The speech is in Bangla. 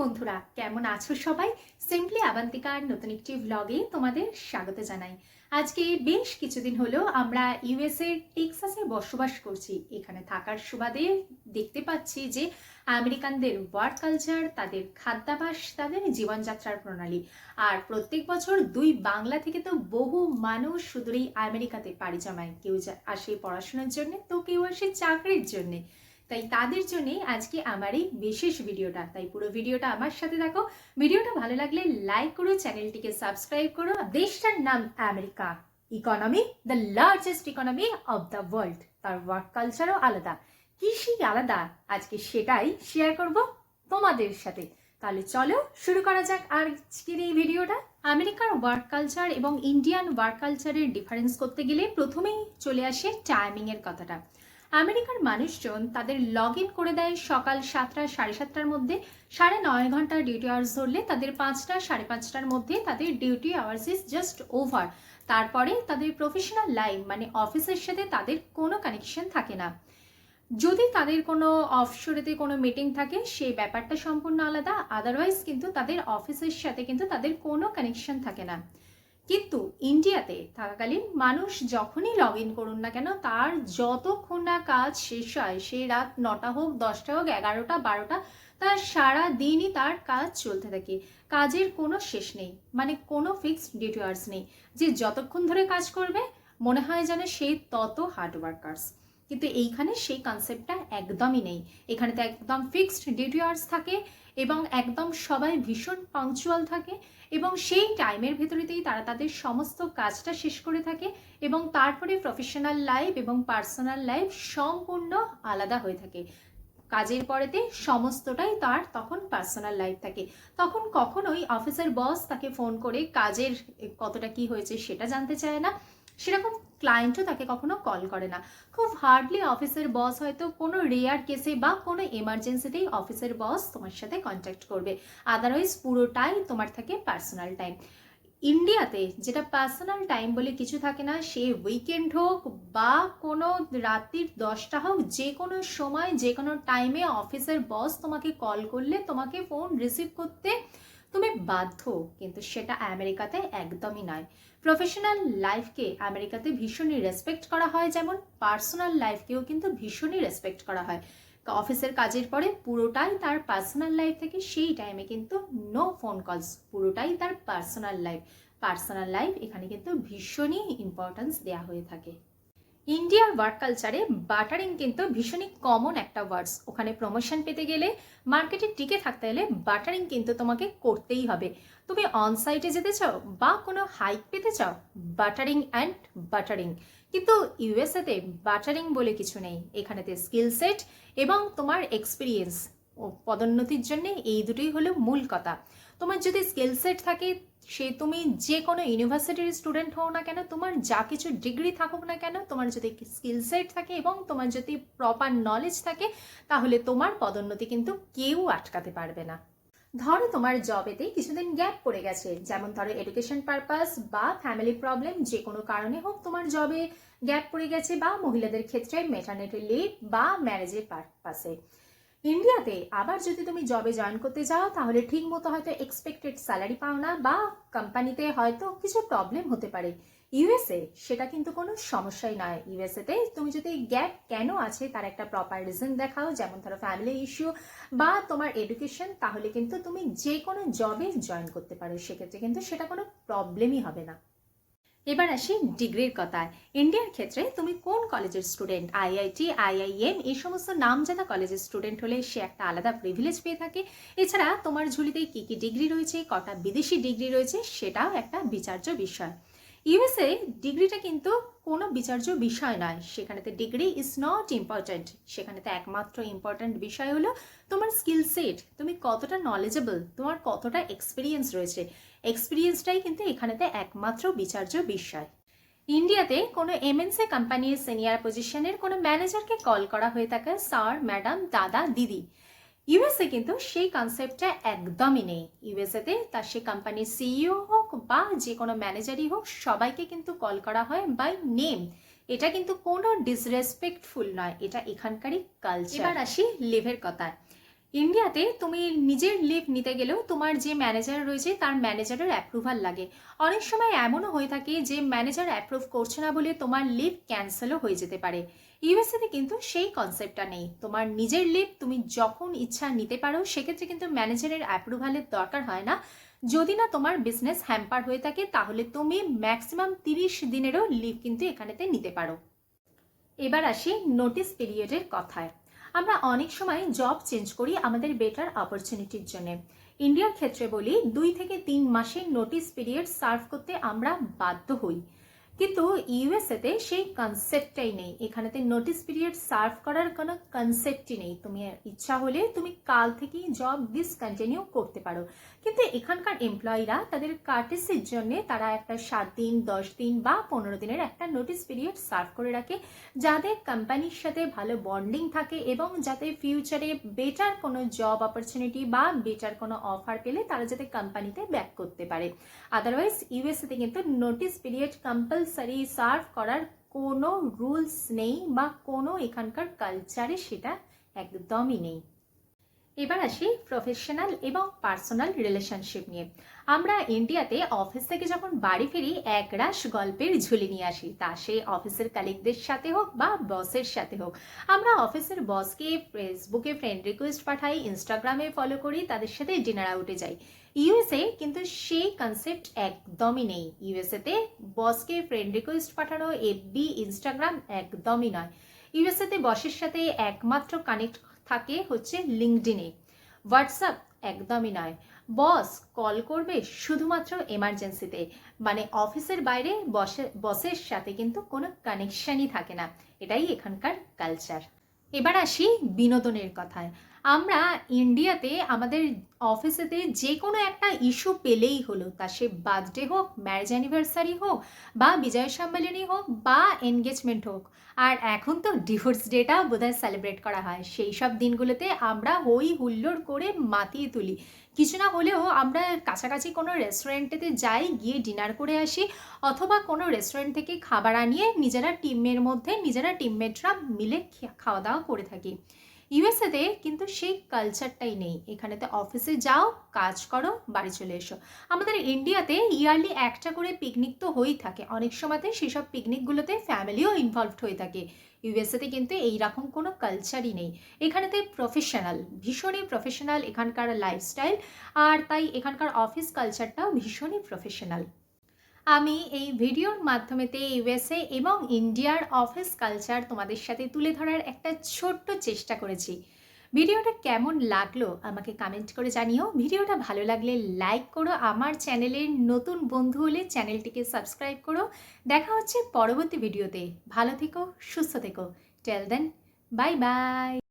বন্ধুরা, কেমন আছো সবাই? সিম্পলি আবান্তিকার নতুন একটি ভ্লগে তোমাদের স্বাগত জানাই। আজকে বেশ কিছুদিন হলো আমরা ইউএসএ টেক্সাসে বসবাস করছি। এখানে থাকার সুবাদে দেখতে পাচ্ছি যে আমেরিকানদের ওয়ার্ক কালচার তাদের খাদ্যাভাস, তাদের জীবনযাত্রার প্রণালী। আর প্রত্যেক বছর দুই বাংলা থেকে তো বহু মানুষ শুধুই আমেরিকাতে পাড়ি জমায়। কেউ আসে পড়াশোনার জন্য, তো কেউ আসে চাকরির জন্যে। তাই তাদের জন্য আজকে আমার এই বিশেষ ভিডিওটা। তাই পুরো ভিডিওটা আমার সাথে দেখো ভিডিওটা ভালো লাগলে লাইক করো, চ্যানেলটিকে সাবস্ক্রাইব করো। দেশটার নাম America. Economy the largest economy of the world তার ওয়ার্ক কালচারও আলাদা। কৃষি আলাদা। আজকে সেটাই শেয়ার করব তোমাদের সাথে। তাহলে চলো শুরু করা যাক আজকের এই ভিডিওটা। আমেরিকার ওয়ার্ক কালচার এবং ইন্ডিয়ান ওয়ার্ক কালচারের ডিফারেন্স করতে গেলে প্রথমেই চলে আসে টাইমিং এর কথাটা। আমেরিকার মানুষজন তাদের লগ ইন করে দেয় সকাল সাতটা সাড়ে সাতটার মধ্যে, সাড়ে নয় ঘণ্টার ডিউটি আওয়ার্স ধরলে তাদের পাঁচটা সাড়ে পাঁচটার মধ্যে তাদের duty hours is just over তারপরে তাদের প্রফেশনাল লাইফ মানে অফিসের সাথে তাদের কোনো কানেকশন থাকে না। যদি তাদের কোনো অফশোরেতে কোনো মিটিং থাকে, সেই ব্যাপারটা সম্পূর্ণ আলাদা আদারওয়াইজ কিন্তু তাদের অফিসের সাথে কিন্তু তাদের কোনো কানেকশন থাকে না। কিন্তু ইন্ডিয়াতে থাকাকালীন মানুষ যখনই লগ ইন করুন না কেন, তার যতক্ষণ না কাজ শেষ হয় সে রাত নটা হোক, দশটা হোক, এগারোটা, বারোটা, তার সারা দিনই তার কাজ চলতে থাকে। কাজের কোনো শেষ নেই মানে কোনো ফিক্সড ডিউটি আওয়ার্স নেই। যে যতক্ষণ ধরে কাজ করবে, মনে হয় যেন সে তত হার্ড ওয়ার্কার্স কিন্তু এইখানে সেই কনসেপ্টটা একদমই নেই। এখানে তো একদম ফিক্সড ডিউটি আওয়ার্স থাকে এবং একদম সবাই ভীষণ পাংচুয়াল থাকে এবং সেই টাইমের ভেতরেতেই তারা তাদের সমস্ত কাজটা শেষ করে থাকে এবং তারপরে প্রফেশনাল লাইফ এবং পার্সোনাল লাইফ সম্পূর্ণ আলাদা হয়ে থাকে। কাজের পরেতে সমস্তটাই তার তখন পার্সোনাল লাইফ থাকে। তখন কখনোই অফিসের বস তাকে ফোন করে কাজের কতটা কি হয়েছে সেটা জানতে চায় না। সেরকম ক্লায়েন্টও তাকে কখনো কল করে না। খুব হার্ডলি অফিসের বস হয়তো কোনো রেয়ার কেসে বা কোনো এমার্জেন্সিতেই অফিসের বস তোমার সাথে কন্ট্যাক্ট করবে। আদারওয়াইজ পুরোটাই তোমার থাকে পার্সোনাল টাইম ইন্ডিয়াতে যেটা পার্সোনাল টাইম বলে কিছু থাকে না, সে উইকেন্ড হোক বা কোনো রাত্রির দশটা হোক যে কোনো সময় যে কোনো টাইমে অফিসের বস তোমাকে কল করলে তোমাকে ফোন রিসিভ করতে তুমি বাধ্য, কিন্তু সেটা আমেরিকাতে একদমই নয়। প্রফেশনাল লাইফকে আমেরিকাতে ভীষণই রেসপেক্ট করা হয়, যেমন পার্সোনাল লাইফকেও কিন্তু ভীষণই রেসপেক্ট করা হয়। অফিসের কাজের পরে পুরোটাই তার পার্সোনাল লাইফ থেকে সেই টাইমে কিন্তু নো ফোন কলস পুরোটাই তার পার্সোনাল লাইফ। পার্সোনাল লাইফ এখানে কিন্তু ভীষণই ইম্পর্টেন্স দেওয়া হয়ে থাকে। ইন্ডিয়ার ওয়ার্ক কালচারে বাটারিং কিন্তু ভীষণই কমন একটা ওয়ার্ডস ওখানে প্রমোশন পেতে গেলে মার্কেটে টিকে থাকতে হলে বাটারিং কিন্তু তোমাকে করতেই হবে। তুমি অন সাইটে যেতে চাও বা কোনো হাইক পেতে চাও বাটারিং অ্যান্ড বাটারিং কিন্তু ইউএসএতে বাটারিং বলে কিছু নেই। এখানেতে স্কিল সেট এবং তোমার এক্সপিরিয়েন্স ও পদোন্নতির জন্য এই দুটোই হলো মূল কথা। তোমার যদি স্কিল সেট থাকে, সে তুমি যে কোনো ইউনিভার্সিটির স্টুডেন্ট হও না কেন, তোমার যা কিছু ডিগ্রি থাকুক না কেন, তোমার যদি স্কিল সেট থাকে এবং তোমার যদি প্রপার নলেজ থাকে, তাহলে তোমার পদোন্নতি কিন্তু কেউ আটকাতে পারবে না। ধরো তোমার জবেতে কিছুদিন গ্যাপ পড়ে গেছে, যেমন ধরো এডুকেশন পারপাস বা ফ্যামিলি প্রবলেম যে কোনো কারণে হোক তোমার জবে গ্যাপ পড়ে গেছে বা মহিলাদের ক্ষেত্রে মেটার্নিটি লিভ বা ম্যারেজের পারপাসে ইন্ডিয়াতে আবার যদি তুমি জবে জয়েন করতে যাও, তাহলে ঠিক মতো হয়তো এক্সপেক্টেড স্যালারি পাও না বা কোম্পানিতে হয়তো কিছু প্রবলেম হতে পারে। ইউএসএ সেটা কিন্তু কোনো সমস্যাই নয়। ইউএসএতে তুমি যদি গ্যাপ কেন আছে, তার একটা প্রপার রিজন দেখাও, যেমন ধরো ফ্যামিলি ইস্যু বা তোমার এডুকেশন তাহলে কিন্তু তুমি যে কোনো জবে জয়েন করতে পারো। সেক্ষেত্রে কিন্তু সেটা কোনো প্রবলেমই হবে না। এবার আসি ডিগ্রির কথায়। ইন্ডিয়ার ক্ষেত্রে তুমি কোন কলেজের স্টুডেন্ট? আইআইটি, আইআইএম, এই সমস্ত নামজাদা কলেজের স্টুডেন্ট হলে সে একটা আলাদা প্রিভিলেজ পেয়ে থাকে। এছাড়া তোমার ঝুলিতে কী কী ডিগ্রি রয়েছে, কটা বিদেশি ডিগ্রি রয়েছে, সেটাও একটা বিচার্য বিষয়। ইউএসএ ডিগ্রিটা কিন্তু কোনো বিচার্য বিষয় নয়। সেখানেতে ডিগ্রি ইজ নট ইম্পর্ট্যান্ট সেখানেতে একমাত্র ইম্পর্ট্যান্ট বিষয় হলো তোমার স্কিল সেট তুমি কতটা নলেজেবল তোমার কতটা এক্সপিরিয়েন্স রয়েছে। এক্সপিরিয়েন্সটাই কিন্তু এখানেতে একমাত্র বিচার্য বিষয় ইন্ডিয়াতে কোনো এমএনসি কোম্পানির সিনিয়র পজিশনের কোনো ম্যানেজারকে কল করা হয়ে থাকে স্যার ম্যাডাম দাদা, দিদি। ইউএসএ কিন্তু সেই কনসেপ্টটা একদমই নেই। ইউএসএতে তার সে কোম্পানির সিইও হোক বা যে কোনো ম্যানেজারই হোক, সবাইকে কিন্তু কল করা হয় বাই নেম এটা কিন্তু কোনো ডিসরেসপেক্টফুল নয়। এটা এখানকারই কালচার এবার আসি লিভের কথায়। ইন্ডিয়াতে তুমি নিজের লিভ নিতে গেলেও তোমার যে ম্যানেজার রয়েছে তার ম্যানেজারের অ্যাপ্রুভাল লাগে। অনেক সময় এমনও হয়ে থাকে যে ম্যানেজার অ্যাপ্রুভ করছে না বলে তোমার লিভ ক্যান্সেলও হয়ে যেতে পারে। ইউএসএতে কিন্তু সেই কনসেপ্টটা নেই। তোমার নিজের লিভ তুমি যখন ইচ্ছা নিতে পারো, সেক্ষেত্রে কিন্তু ম্যানেজারের অ্যাপ্রুভালের দরকার হয় না। যদি না তোমার বিজনেস হ্যাম্পার হয়ে থাকে, তাহলে তুমি ম্যাক্সিমাম তিরিশ দিনেরও লিভ কিন্তু এখানেতে নিতে পারো। এবার আসি নোটিস পিরিয়ডের কথায়। আমরা অনেক সময় জব চেঞ্জ করি আমাদের বেটার অপরচুনিটির জন্য। ইন্ডিয়ার ক্ষেত্রে বলি, দুই থেকে তিন মাসের নোটিস পিরিয়ড সার্ভ করতে আমরা বাধ্য হই। কিন্তু ইউএসএতে সেই কনসেপ্টটাই নেই। এখানেতে নোটিস পিরিয়ড সার্ভ করার কোনো কনসেপ্টই নেই। তুমি ইচ্ছা হলে তুমি কাল থেকেই জব ডিসকন্টিনিউ করতে পারো। কিন্তু এখানকার এমপ্লয়িরা তাদের কার্টিসের জন্য তারা একটা সাত দিন, দশ দিন বা পনেরো দিনের একটা নোটিস পিরিয়ড সার্ভ করে রাখে যাদের কোম্পানির সাথে ভালো বন্ডিং থাকে এবং যাতে ফিউচারে বেটার কোনো জব অপরচুনিটি বা বেটার কোনো অফার পেলে তারা যাতে কোম্পানিতে ব্যাক করতে পারে। আদারওয়াইজ ইউএসএতে কিন্তু নোটিস পিরিয়ড কম্পালসারি সার্ভ করার কোনো রুলস নেই বা কোনো এখানকার কালচারে সেটা একদমই নেই। এবার আসি প্রফেশনাল এবং পার্সোনাল রিলেশনশিপ নিয়ে। আমরা ইন্ডিয়াতে অফিস থেকে যখন বাড়ি ফিরি এক একরাশ গল্পের ঝুলি নিয়ে আসি। তা সে অফিসের কালিকদের সাথে হোক বা বসের সাথে হোক। আমরা অফিসের বসকে ফেসবুকে ফ্রেন্ড রিকোয়েস্ট পাঠাই ইনস্টাগ্রামে ফলো করি, তাদের সাথে ডিনার আউটে যাই। ইউএসএ কিন্তু সেই কনসেপ্ট একদমই নেই। ইউএসএতে বসকে ফ্রেন্ড রিকোয়েস্ট পাঠানো এফবি ইনস্টাগ্রাম একদমই নয়। ইউএসএতে বসের সাথে একমাত্র কানেক্ট থাকে হচ্ছে লিঙ্কডিনে হোয়াটসঅ্যাপ একদমই নয়। বস কল করবে শুধুমাত্র এমার্জেন্সিতে মানে অফিসের বাইরে বসে বসের সাথে কিন্তু কোনো কানেকশানই থাকে না। এটাই এখানকার কালচার এবার আসি বিনোদনের কথায়। আমরা ইন্ডিয়াতে আমাদের অফিসেতে যে কোনো একটা ইস্যু পেলেই হলো। তা সে বার্থডে হোক ম্যারেজ অ্যানিভার্সারি হোক, বা বিজয় সম্মেলনী হোক, বা এনগেজমেন্ট হোক। আর এখন তো ডিভোর্স ডেটাও বোধহয় সেলিব্রেট করা হয়। সেই সব দিনগুলোতে আমরা হই হুল্লোড় করে মাতিয়ে তুলি। কিছু না হলেও আমরা কাছাকাছি কোনো রেস্টুরেন্টেতে যাই, গিয়ে ডিনার করে আসি, অথবা কোনো রেস্টুরেন্ট থেকে খাবার আনিয়ে নিজেরা টিমের মধ্যে নিজেরা টিমমেটরা মিলে খাওয়া দাওয়া করে থাকি। ইউএসএতে কিন্তু সেই কালচারটাই নেই। এখানেতে অফিসে যাও, কাজ করো, বাড়ি চলে এসো। আমাদের ইন্ডিয়াতে ইয়ারলি একটা করে পিকনিক তো হয়েই থাকে। অনেক সময়তে সেসব পিকনিকগুলোতে ফ্যামিলিও ইনভলভড হয়ে থাকে। ইউএসএতে কিন্তু এইরকম কোনো কালচারই নেই। এখানেতে প্রফেশনাল ভীষণই প্রফেশনাল এখানকার লাইফস্টাইল আর তাই এখানকার অফিস কালচারটাও ভীষণই প্রফেশনাল আমি এই ভিডিওর মাধ্যমেতে ইউএসএ এবং ইন্ডিয়ার অফিস কালচার তোমাদের সাথে তুলে ধরার একটা ছোট্ট চেষ্টা করেছি। ভিডিওটা কেমন লাগল আমাকে কমেন্ট করে জানিও। ভিডিওটা ভালো লাগলে লাইক করো। আমার চ্যানেলের নতুন বন্ধু হলে চ্যানেলটিকে সাবস্ক্রাইব করো। দেখা হচ্ছে পরবর্তী ভিডিওতে। ভালো থেকো, সুস্থ থেকো। টেল দেন বাই বাই